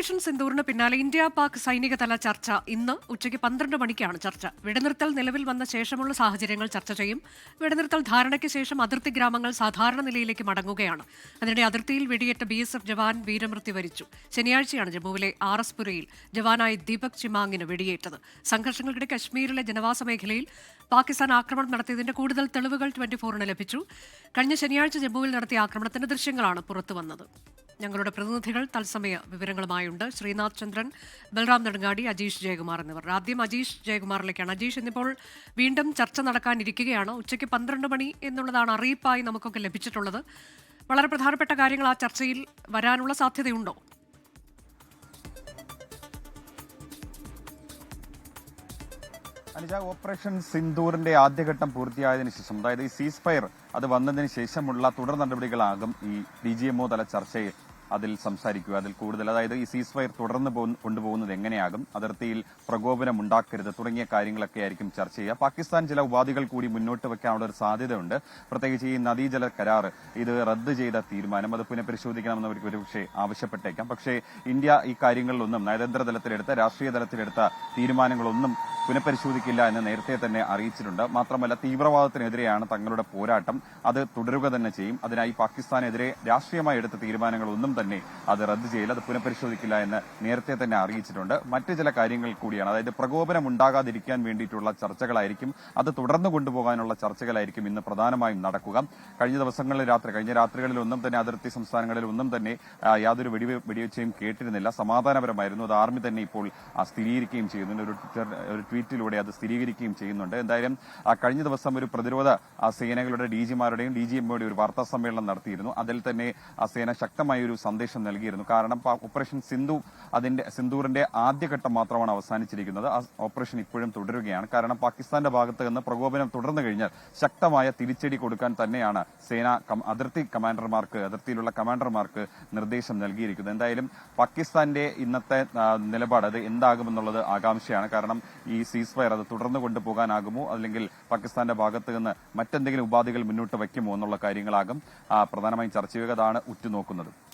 Operation സിന്ദൂറിന് പിന്നാലെ India Pak സൈനിക തല ചർച്ച. ഇന്ന് ഉച്ചയ്ക്ക് പന്ത്രണ്ട് മണിക്കാണ് ചർച്ച. വെടിനിർത്തൽ നിലവിൽ വന്ന ശേഷമുള്ള സാഹചര്യങ്ങൾ ചർച്ച ചെയ്യും. വെടിനിർത്തൽ ധാരണയ്ക്ക് ശേഷം അതിർത്തി ഗ്രാമങ്ങൾ സാധാരണ നിലയിലേക്ക് മടങ്ങുകയാണ്. അതിനിടെ അതിർത്തിയിൽ വെടിയേറ്റ ബി എസ് എഫ് ജവാൻ വീരമൃത്യു വരിച്ചു. ശനിയാഴ്ചയാണ് ജമ്മുവിലെ ആർ എസ് പുരയിൽ ജവാനായ ദീപക് ചിമാങ്ങിന് വെടിയേറ്റത്. സംഘർഷങ്ങൾക്കിടെ കശ്മീരിലെ ജനവാസ മേഖലയിൽ പാകിസ്ഥാൻ ആക്രമണം നടത്തിയതിന്റെ കൂടുതൽ തെളിവുകൾ ട്വന്റി ഫോറിന് ലഭിച്ചു. കഴിഞ്ഞ ശനിയാഴ്ച ജമ്മുവിൽ നടത്തിയ ആക്രമണത്തിന്റെ ദൃശ്യങ്ങളാണ് പുറത്തുവന്നത്. ഞങ്ങളുടെ പ്രതിനിധികൾ തത്സമയ വിവരങ്ങളുമായുണ്ട്. ശ്രീനാഥ് ചന്ദ്രൻ ബൽറാം നെടുങ്ങാടി അജീഷ് ജയകുമാർ എന്നിവർ. ആദ്യം അജീഷ് ജയകുമാറിലേക്കാണ്. അജീഷ് ഇന്നിപ്പോൾ വീണ്ടും ചർച്ച നടക്കാനിരിക്കുകയാണ്. ഉച്ചയ്ക്ക് പന്ത്രണ്ട് മണി എന്നുള്ളതാണ് അറിയിപ്പായി നമുക്കൊക്കെ ലഭിച്ചിട്ടുള്ളത്. വളരെ പ്രധാനപ്പെട്ട കാര്യങ്ങൾ ആ ചർച്ചയിൽ വരാനുള്ള സാധ്യതയുണ്ടോ? അനുജ ഓപ്പറേഷൻ സിന്ദൂറിന്റെ ആദ്യഘട്ടം പൂർത്തിയായതിനു ശേഷം അതായത് ഈ സീസ് ഫയർ അത് വന്നതിന് ശേഷമുള്ള തുടർ നടപടികളാകും ഈ ഡി ജി എംഒ തല ചർച്ചയിൽ അതിൽ സംസാരിക്കുക. അതിൽ കൂടുതൽ അതായത് ഈ സീസ് ഫയർ തുടർന്ന് പോകുന്ന- കൊണ്ടുപോകുന്നത് എങ്ങനെയാകും അതിർത്തിയിൽ പ്രകോപനം ഉണ്ടാക്കരുത് തുടങ്ങിയ കാര്യങ്ങളൊക്കെ ആയിരിക്കും ചർച്ച ചെയ്യുക. പാകിസ്ഥാൻ ചില ഉപാധികൾ കൂടി മുന്നോട്ട് വെക്കാനുള്ള ഒരു സാധ്യതയുണ്ട്. പ്രത്യേകിച്ച് ഈ നദീജല കരാർ ഇത് റദ്ദ് ചെയ്ത തീരുമാനം അത് പുനഃപരിശോധിക്കണമെന്ന് അവർക്ക് ഒരുപക്ഷെ ആവശ്യപ്പെട്ടേക്കാം. പക്ഷേ ഇന്ത്യ ഈ കാര്യങ്ങളിലൊന്നും നയതന്ത്ര തലത്തിലെടുത്ത രാഷ്ട്രീയ തലത്തിലെടുത്ത തീരുമാനങ്ങളൊന്നും പുനഃപരിശോധിക്കില്ല എന്ന് നേരത്തെ തന്നെ അറിയിച്ചിട്ടുണ്ട്. മാത്രമല്ല തീവ്രവാദത്തിനെതിരെയാണ് തങ്ങളുടെ പോരാട്ടം. അത് തുടരുക തന്നെ ചെയ്യും. അതിനായി പാകിസ്ഥാനെതിരെ രാഷ്ട്രീയമായി എടുത്ത തീരുമാനങ്ങളൊന്നും തന്നെ അത് റദ്ദ് ചെയ്യില്ല. അത് പുനഃപരിശോധിക്കില്ല എന്ന് നേരത്തെ തന്നെ അറിയിച്ചിട്ടുണ്ട്. മറ്റ് ചില കാര്യങ്ങൾ കൂടിയാണ്. അതായത് പ്രകോപനം ഉണ്ടാകാതിരിക്കാൻ വേണ്ടിയിട്ടുള്ള ചർച്ചകളായിരിക്കും. അത് തുടർന്നു കൊണ്ടുപോകാനുള്ള ചർച്ചകളായിരിക്കും ഇന്ന് പ്രധാനമായും നടക്കുക. കഴിഞ്ഞ ദിവസങ്ങളിൽ രാത്രി കഴിഞ്ഞ രാത്രികളിൽ ഒന്നും തന്നെ അതിർത്തി സംസ്ഥാനങ്ങളിൽ ഒന്നും തന്നെ യാതൊരു വെടി വെടിവെച്ചയും കേട്ടിരുന്നില്ല. സമാധാനപരമായിരുന്നു. അത് ആർമി തന്നെ ഇപ്പോൾ സ്ഥിരീകരിക്കുകയും ചെയ്യുന്നുണ്ട്. ഒരു ട്വീറ്റിലൂടെ അത് സ്ഥിരീകരിക്കുകയും ചെയ്യുന്നുണ്ട്. എന്തായാലും കഴിഞ്ഞ ദിവസം ഒരു പ്രതിരോധ സേനകളുടെ ഡി ജിമാരുടെയും ഡി ജി എമ്മുടെയും ഒരു വാർത്താ സമ്മേളനം നടത്തിയിരുന്നു. അതിൽ തന്നെ ആ സേന ശക്തമായ ഒരു സന്ദേശം നൽകിയിരുന്നു. കാരണം ഓപ്പറേഷൻ സിന്ധു അതിന്റെ സിന്ധൂറിന്റെ ആദ്യഘട്ടം മാത്രമാണ് അവസാനിച്ചിരിക്കുന്നത്. ആ ഓപ്പറേഷൻ ഇപ്പോഴും തുടരുകയാണ്. കാരണം പാകിസ്ഥാന്റെ ഭാഗത്ത് നിന്ന് പ്രകോപനം തുടർന്നു കഴിഞ്ഞാൽ ശക്തമായ തിരിച്ചടി കൊടുക്കാൻ തന്നെയാണ് സേന അതിർത്തി കമാൻഡർമാർക്ക് അതിർത്തിയിലുള്ള കമാൻഡർമാർക്ക് നിർദ്ദേശം നൽകിയിരിക്കുന്നത്. എന്തായാലും പാകിസ്ഥാന്റെ ഇന്നത്തെ നിലപാട് അത് എന്താകുമെന്നുള്ളത് ആകാംക്ഷയാണ്. കാരണം ഈ സീസ് ഫയർ അത് തുടർന്ന് കൊണ്ടുപോകാനാകുമോ? അല്ലെങ്കിൽ പാകിസ്ഥാന്റെ ഭാഗത്ത് നിന്ന് മറ്റെന്തെങ്കിലും ഉപാധികൾ മുന്നോട്ട് വയ്ക്കുമോ എന്നുള്ള കാര്യങ്ങളാകും പ്രധാനമായും ചർച്ച ചെയ്യുക. അതാണ് ഉറ്റുനോക്കുന്നത്.